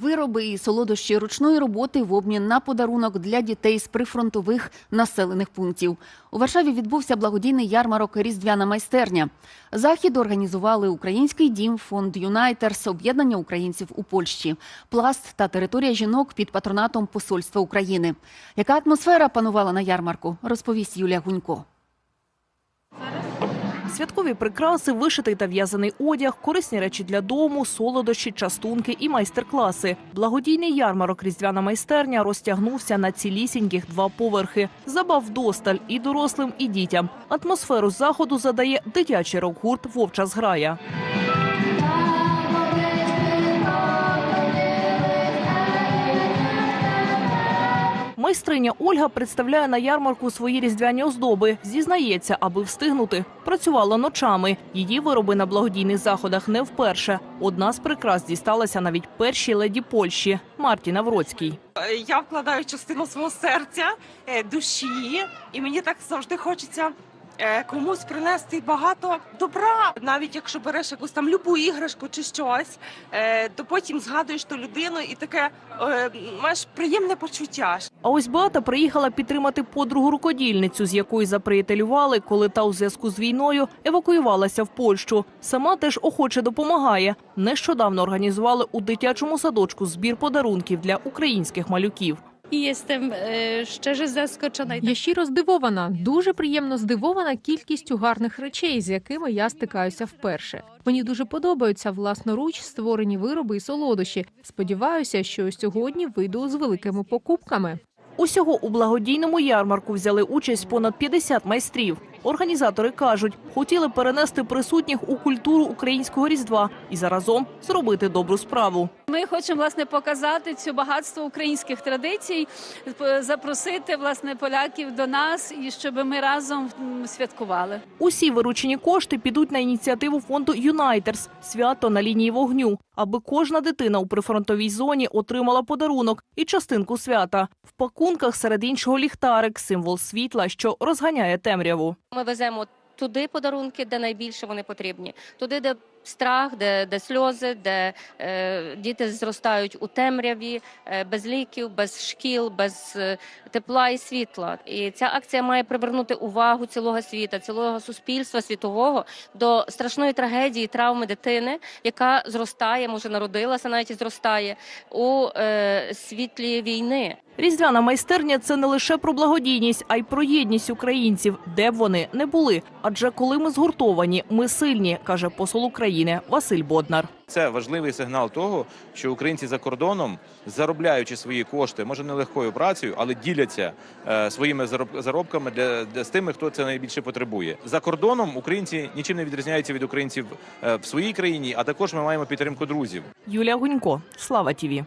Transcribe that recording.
Вироби і солодощі ручної роботи в обмін на подарунок для дітей з прифронтових населених пунктів. У Варшаві відбувся благодійний ярмарок Різдвяна майстерня. Захід організували Український дім, фонд Юнайтерс, об'єднання українців у Польщі, пласт та територія жінок під патронатом Посольства України. Яка атмосфера панувала на ярмарку, розповість Юлія Гунько. Святкові прикраси, вишитий та в'язаний одяг, корисні речі для дому, солодощі, частунки і майстер-класи. Благодійний ярмарок Різдвяна майстерня розтягнувся на цілісіньких два поверхи. Забав вдосталь і дорослим, і дітям. Атмосферу заходу задає дитячий рок-гурт Вовча зграя. Майстриня Ольга представляє на ярмарку свої різдвяні оздоби. Зізнається, аби встигнути, працювала ночами. Її вироби на благодійних заходах не вперше. Одна з прикрас дісталася навіть першій леді Польщі Марті Навроцькій. Я вкладаю частину свого серця, е, душі, і мені так завжди хочеться. е, Комусь принести багато добра, навіть якщо береш якусь там любу іграшку чи щось, е, то потім згадуєш ту людину і таке маєш приємне почуття. А ось Беата приїхала підтримати подругу рукодільницю, з якою заприятелювали, коли та у зв'язку з війною евакуювалася в Польщу. Сама теж охоче допомагає. Nещодавно організували у дитячому садочку збір подарунків для українських малюків. Szczerze Я щиро здивована, дуже приємно здивована кількістю гарних речей, з якими я стикаюся вперше. Мені дуже подобаються власноруч створені вироби і солодощі. Сподіваюся, що сьогодні вийду з великими покупками. Усього у благодійному ярмарку взяли участь понад 50 майстрів. Організатори кажуть, хотіли перенести присутніх у культуру українського різдва і заразом зробити добру справу. Ми хочемо власне показати цю багатство українських традицій, запросити власне поляків до нас і щоб ми разом святкували. Усі виручені кошти підуть на ініціативу фонду Юнайтерс свято на лінії вогню, аби кожна дитина у прифронтовій зоні отримала подарунок і частинку свята. В пакунках серед іншого ліхтарик, символ світла, що розганяє темряву. Ми веземо туди подарунки, де найбільше вони потрібні, туди, де страх, де, де сльози, де е, діти зростають у темряві, е, без ліків, без шкіл, без е, тепла і світла. І ця акція має привернути увагу цілого світа, цілого суспільства світового до страшної трагедії, травми дитини, яка зростає, може народилася, навіть зростає у е, світлі війни. Різдвяна майстерня це не лише про благодійність, а й про єдність українців, де б вони не були. Адже коли ми згуртовані, ми сильні, каже посол України Василь Боднар. Це важливий сигнал того, що українці за кордоном, заробляючи свої кошти, може не легкою працею, але діляться е, своїми зароб- заробками для, для з тими, хто це найбільше потребує. За кордоном українці нічим не відрізняються від українців е, в своїй країні, а також ми маємо підтримку друзів. Юлія Гунько, Слава Тіві.